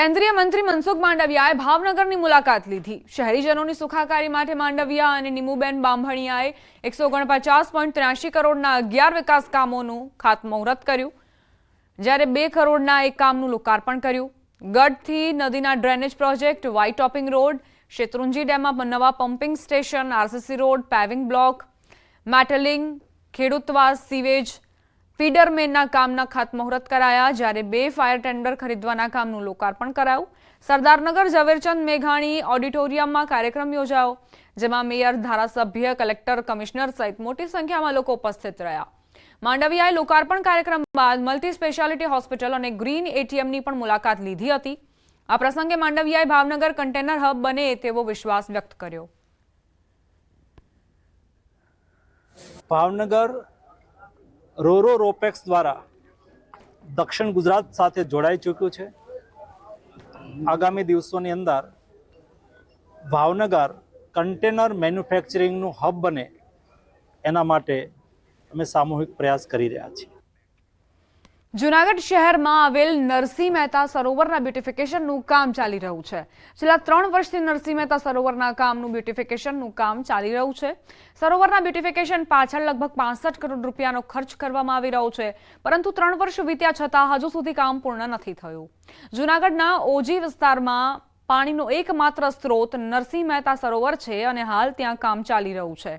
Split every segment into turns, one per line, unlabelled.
કેન્દ્રીય મંત્રી મનસુખ માંડવિયાએ ભાવનગરની મુલાકાત લીધી. શહેરીજનોની સુખાકારી માટે માંડવિયા અને નીમુબેન બાંભણિયાએ એકસો ઓગણપચાસ પોઈન્ટ ત્ર્યાસી કરોડના અગિયાર વિકાસ કામોનું ખાતમુહૂર્ત કર્યું. જ્યારે બે કરોડના એક કામનું લોકાર્પણ કર્યું. ગઢથી નદીના drainage project white topping road, Shetrunji ડેમમાં નવા pumping station, RCC road, paving block, metalling, ખેડૂતવાસ, sewage ફીડરમેનના કામના ખાતમુહૂર્ત કરાયા, જ્યારે બે ફાયર ટેન્ડર ખરીદવાના કામનું લોકાર્પણ કરાયું. સરદારનગર ઝવેરચંદ મેઘાણી ઓડિટોરિયમમાં કાર્યક્રમ યોજાયો, જેમાં મેયર, ધારાસભ્ય, કલેક્ટર, કમિશનર સહિત મોટી સંખ્યામાં લોકો ઉપસ્થિત રહ્યા. માંડવિયાએ લોકાર્પણ કાર્યક્રમ બાદ મલ્ટી સ્પેશિયાલિટી હોસ્પિટલ અને ગ્રીન એટીએમની પણ મુલાકાત લીધી હતી. આ પ્રસંગે માંડવિયાએ ભાવનગર કન્ટેનર હબ બને તેવો વિશ્વાસ વ્યક્ત કર્યો.
ભાવનગર રોરો રોપેક્સ દ્વારા દક્ષિણ ગુજરાત સાથે જોડાઈ ચૂક્યું છે. આગામી દિવસોની અંદર ભાવનગર કન્ટેનર મેન્યુફેક્ચરિંગનું હબ બને એના માટે અમે સામૂહિક પ્રયાસ કરી રહ્યા છીએ.
જુનાગઢ શહેરમાં આવેલ નરસિંહ મહેતા સરોવરના બ્યુટિફિકેશનનું કામ ચાલી રહ્યું છે. છેલ્લા ત્રણ વર્ષથી નરસિંહ મહેતા સરોવરના કામનું બ્યુટિફિકેશનનું કામ ચાલી રહ્યું છે. સરોવરના બ્યુટિફિકેશન પાછળ લગભગ પાંસઠ કરોડ રૂપિયાનો ખર્ચ કરવામાં આવી રહ્યો છે. પરંતુ ત્રણ વર્ષ વીત્યા છતાં હજુ સુધી કામ પૂર્ણ નથી થયું. જુનાગઢના ઓજી વિસ્તારમાં પાણીનો એકમાત્ર સ્ત્રોત નરસિંહ મહેતા સરોવર છે અને હાલ ત્યાં કામ ચાલી રહ્યું છે.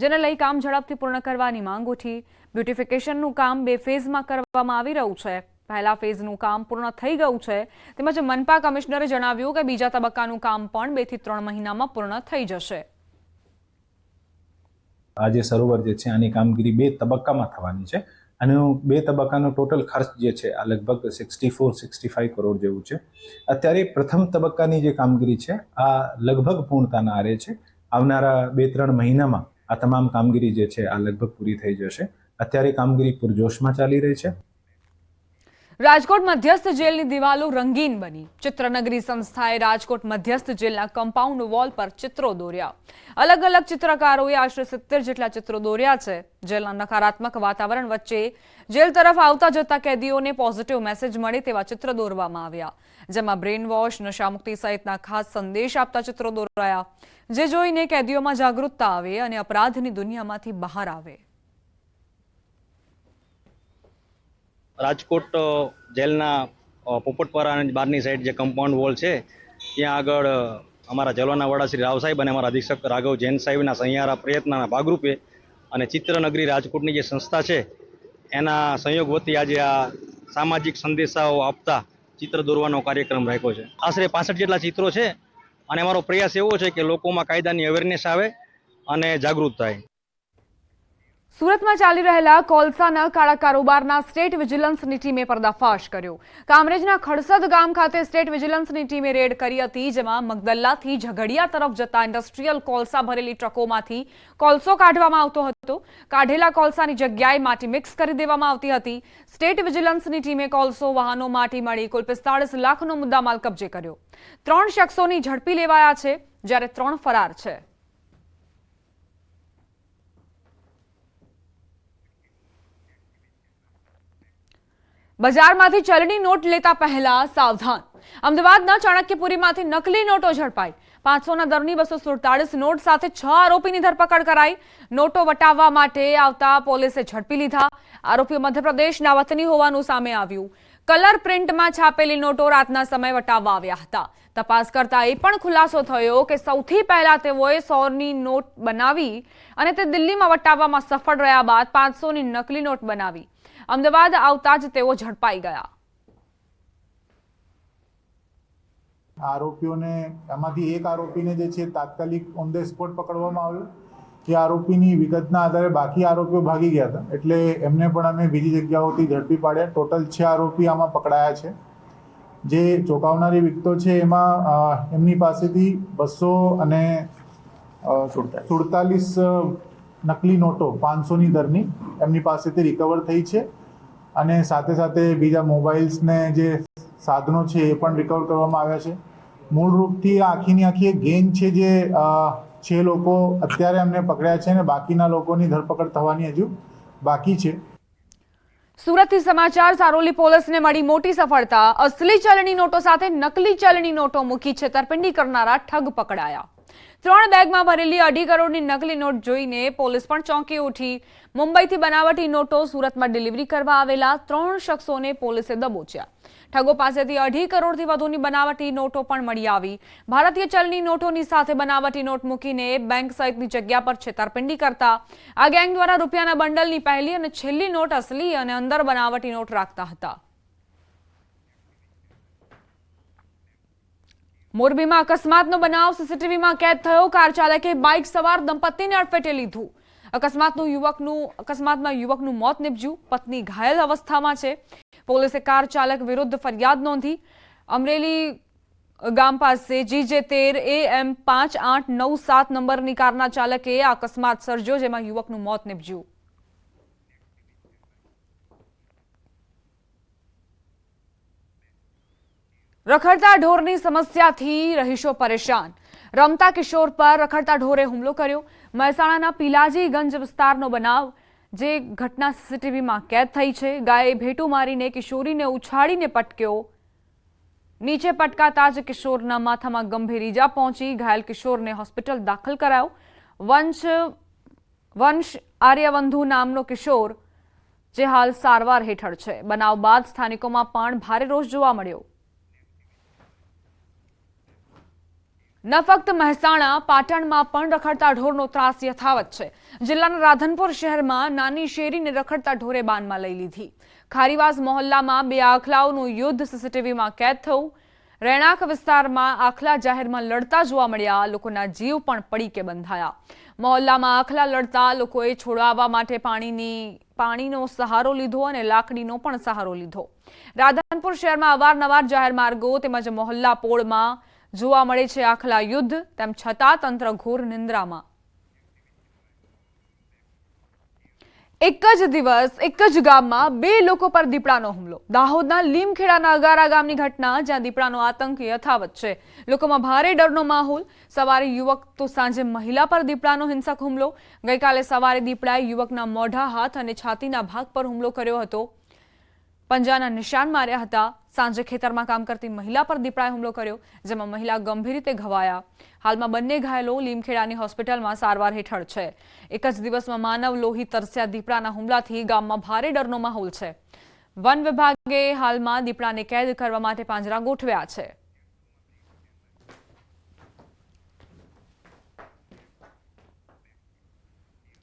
જેને લઈ કામ ઝડપથી પૂર્ણ કરવાની માંગ ઉઠી. બ્યુટિફિકેશનનું કામ બે ફેઝમાં કરવામાં આવી રહ્યું છે. પહેલા ફેઝનું કામ પૂર્ણ થઈ ગયું છે. તેમજ મનપા કમિશનરે જણાવ્યું કે બીજા તબક્કાનું કામ પણ બેથી ત્રણ મહિનામાં પૂર્ણ થઈ જશે.
આ જે સરોવર જે છે, આની કામગીરી બે તબક્કામાં થવાની છે. અને બે તબક્કાનો ટોટલ ખર્ચ જે છે, આ લગભગ sixty four sixty five crore જેવું છે. અત્યારે પ્રથમ તબક્કાની જે કામગીરી છે, આ લગભગ પૂર્ણતાના આરે છે. આવનારા બે ત્રણ મહિનામાં આ તમામ કામગીરી જે છે, આ લગભગ પૂરી થઈ જશે. અત્યારે કામગીરી પૂરજોશમાં ચાલી રહી છે.
રાજકોટ મધ્યસ્થ જેલની દિવાલો રંગીન બની. ચિત્રનગરી સંસ્થાએ રાજકોટ મધ્યસ્થ જેલના કમ્પાઉન્ડ વોલ પર ચિત્રો દોર્યા. અલગ અલગ ચિત્રકારોએ આશરે સિત્તેર જેટલા ચિત્રો દોર્યા છે. જેલના નકારાત્મક વાતાવરણ વચ્ચે જેલ તરફ આવતા જતા કેદીઓને પોઝિટિવ મેસેજ મળે તેવા ચિત્ર દોરવામાં આવ્યા. જેમાં બ્રેન વોશ નશામુક્તિ સહિતના ખાસ સંદેશ આપતા ચિત્રો દોરાયા. જે જોઈને કેદીઓમાં જાગૃતતા આવે અને અપરાધની દુનિયામાંથી બહાર આવે.
રાજકોટ જેલના પોપટપરા અને બહારની સાઈડ જે કમ્પાઉન્ડ વોલ છે, ત્યાં આગળ અમારા જલવાના વડા શ્રી રાવ સાહેબ અને અમારા અધિક્ષક રાઘવ જૈન સાહેબના સહિયારા પ્રયત્નના ભાગરૂપે અને ચિત્રનગરી રાજકોટની જે સંસ્થા છે, એના સંયોગ વતી આજે આ સામાજિક સંદેશાઓ આપતા ચિત્ર દોરવાનો કાર્યક્રમ રાખ્યો છે. આશરે પાસઠ જેટલા ચિત્રો છે અને અમારો પ્રયાસ એવો છે કે લોકોમાં કાયદાની અવેરનેસ આવે અને જાગૃત થાય.
સુરતમાં ચાલી રહેલા કોલસાના કાળા કારોબારના સ્ટેટ વિજિલન્સની ટીમે પર્દાફાશ કર્યો. કામરેજના ખડસદ ગામ ખાતે સ્ટેટ વિજિલન્સની ટીમે રેડ કરી હતી, જેમાં મગદલ્લાથી ઝઘડિયા તરફ જતા ઇન્ડસ્ટ્રીયલ કોલસા ભરેલી ટ્રકોમાંથી કોલસો કાઢવામાં આવતો હતો. કાઢેલા કોલસાની જગ્યાએ માટી મિક્સ કરી દેવામાં આવતી હતી. સ્ટેટ વિજિલન્સની ટીમે કોલસો, વાહનો, માટી મળી કુલ પિસ્તાળીસ લાખનો મુદ્દામાલ કબજે કર્યો. ત્રણ શખ્સોની ઝડપી લેવાયા છે, જ્યારે ત્રણ ફરાર છે. બજારમાંથી ચલણી નોટ લેતા પહેલા સાવધાન. અમદાવાદના ચાણક્યપુરીમાંથી નકલી નોટો ઝડપાઈ. પાંચસોના દરની બસો સુડતાલીસ નોટ સાથે છ આરોપીની ધરપકડ કરાઈ. નોટો વટાવવા માટે આવતા પોલીસે ઝડપી લીધા. આરોપીઓ મધ્યપ્રદેશના વતની હોવાનું સામે આવ્યું. કલર પ્રિન્ટમાં છાપેલી નોટો રાતના સમયે વટાવવા આવ્યા હતા. તપાસ કરતા એ પણ ખુલાસો થયો કે સૌથી પહેલા તેઓએ સોની નોટ બનાવી અને તે દિલ્હીમાં વટાવવામાં સફળ રહ્યા બાદ પાંચસોની નકલી નોટ બનાવી. અમદાવાદ આવતા જ તેઓ ઝડપાઈ ગયા.
આરોપીઓને એમાંથી એક આરોપીને જે છે તાત્કાલિક ઓન ધ સ્પોટ પકડવામાં આવ્યો કે આરોપીની વિગતના આધારે બાકી આરોપીઓ ભાગી ગયા હતા. એટલે એમને પણ અમે બીજી જગ્યાઓથી ઝડપી પાડ્યા. ટોટલ છ આરોપી આમાં પકડાયા છે. જે ચોંકાવનારી વિગતો છે એમાં એમની પાસેથી બસો અને સુડતાલીસ. નકલી નોટો પાંચસોની દરની એમની પાસેથી રિકવર થઈ છે. અને સાથે સાથે બીજા મોબાઈલ્સને જે સાધનો છે એ પણ રિકવર કરવામાં આવ્યા છે. મૂળ રૂપથી આખીની આખી એક ગેંગ છે જે છે લોકો અત્યારે એમને પકડ્યા છે અને બાકીના લોકોની ધરપકડ થવાની હજુ બાકી છે.
સુરતથી સમાચાર, સારોલી પોલીસને મળી મોટી સફળતા. અસલી ચલણી નોટો સાથે નકલી ચલણી નોટો મૂકી છેતરપિંડી કરનારા ઠગ પકડાયા. ત્રણ બેગમાં ભરેલી અઢી કરોડની નકલી નોટ જોઈને પોલીસ પણ ચોંકી ઉઠી. મુંબઈથી બનાવટી નોટો સુરતમાં ડિલિવરી કરવા આવેલા ત્રણ શખ્સોને પોલીસે દબોચ્યા. ઠગો પાસેથી અઢી કરોડથી વધુની બનાવટી નોટો પણ મળી આવી. ભારતીય ચલની નોટોની સાથે બનાવટી નોટ મૂકીને બેંક સહિતની જગ્યા પર છેતરપિંડી કરતા. આ ગેંગ દ્વારા રૂપિયાના બંડલની પહેલી અને છેલ્લી નોટ અસલી અને અંદર બનાવટી નોટ રાખતા હતા. મોરબીમાં અકસ્માતનો બનાવ સીસીટીવીમાં કેદ થયો. કાર ચાલકે બાઇક સવાર દંપતીને અડફેટે લીધું. અકસ્માતનું યુવકનું, અકસ્માતમાં યુવકનું મોત નીપજ્યું. પત્ની ઘાયલ અવસ્થામાં છે. પોલીસે કાર ચાલક વિરુદ્ધ ફરિયાદ નોંધી. અમરેલી ગામ પાસે જીજે તેર એ એમ પાંચ આઠ નવ સાત નંબરની કારના ચાલકે આ અકસ્માત સર્જ્યો, જેમાં યુવકનું મોત નીપજ્યું. રખડતા ઢોરની સમસ્યાથી રહીશો પરેશાન. રમતા કિશોર પર રખડતા ઢોરે હુમલો કર્યો. મહેસાણાના પીલાજીગંજ વિસ્તારનો બનાવ, જે ઘટના સીસીટીવીમાં કેદ થઈ છે. ગાયે ભેટું મારીને કિશોરીને ઉછાળીને પટક્યો. નીચે પટકાતા જ કિશોરના માથામાં ગંભીર ઈજા પહોંચી. ઘાયલ કિશોરને હોસ્પિટલ દાખલ કરાયો. વંશ વંશ આર્યવંધુ નામનો કિશોર, જે હાલ સારવાર હેઠળ છે. બનાવ બાદ સ્થાનિકોમાં પણ ભારે રોષ જોવા મળ્યો. ન ફક્ત મહેસાણા, પાટણમાં પણ રખડતા ઢોરનો ત્રાસ યથાવત છે. જિલ્લાના રાધનપુર શહેરમાં નાની શેરીને રખડતા ઢોરે બાનમાં લઈ લીધી. ખારીવાસ મહોલ્લામાં બે આખલાઓનું યુદ્ધ સીસીટીવીમાં કેદ થયું. રહેણાંક વિસ્તારમાં આખલા જાહેરમાં લડતા જોવા મળ્યા, લોકોના જીવ પણ પડીકે બંધાયા. મહોલ્લામાં આખલા લડતા લોકોએ છોડાવવા માટે પાણીની, પાણીનો સહારો લીધો અને લાકડીનો પણ સહારો લીધો. રાધનપુર શહેરમાં અવારનવાર જાહેર માર્ગો તેમજ મહોલ્લા પોળમાં જોવા મળે છે આખલા યુદ્ધ, તેમ છતાં તંત્ર ઘોર નિંદ્રામાં. એક જ દિવસ, એક જ ગામમાં બે લોકો પર દીપડાનો હુમલો. દાહોદના લીમખેડાના અગારા ગામની ઘટના, જ્યાં દીપડાનો આતંક યથાવત છે. લોકોમાં ભારે ડરનો માહોલ. સવારે યુવક તો સાંજે મહિલા પર દીપડાનો હિંસક હુમલો. ગઈકાલે સવારે દીપડાએ યુવકના મોઢા, હાથ અને છાતીના ભાગ પર હુમલો કર્યો હતો. પંજાના નિશાન માર્યા હતા. સાંજે ખેતરમાં કામ કરતી મહિલા પર દીપડાએ હુમલો કર્યો, જેમાં મહિલા ગંભીર રીતે ઘવાયા. હાલમાં બંને ઘાયલો લીમખેડાની હોસ્પિટલમાં સારવાર હેઠળ છે. એક જ દિવસમાં માનવ લોહી તરસ્યા દીપડાના હુમલાથી ગામમાં ભારે ડરનો માહોલ છે. વન વિભાગે હાલમાં દીપડાને કેદ કરવા માટે પાંજરા ગોઠવ્યા છે.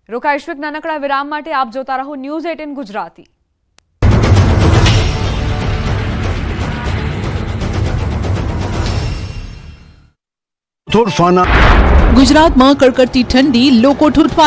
રોકાઈશ્વિક નાનકડા વિરામ માટે આપ જોતા રહો ન્યૂઝ એટીન ગુજરાતી.
તોરફાના
ગુજરાતમાં કડકડતી ઠંડી લોકો ઠૂંઠવા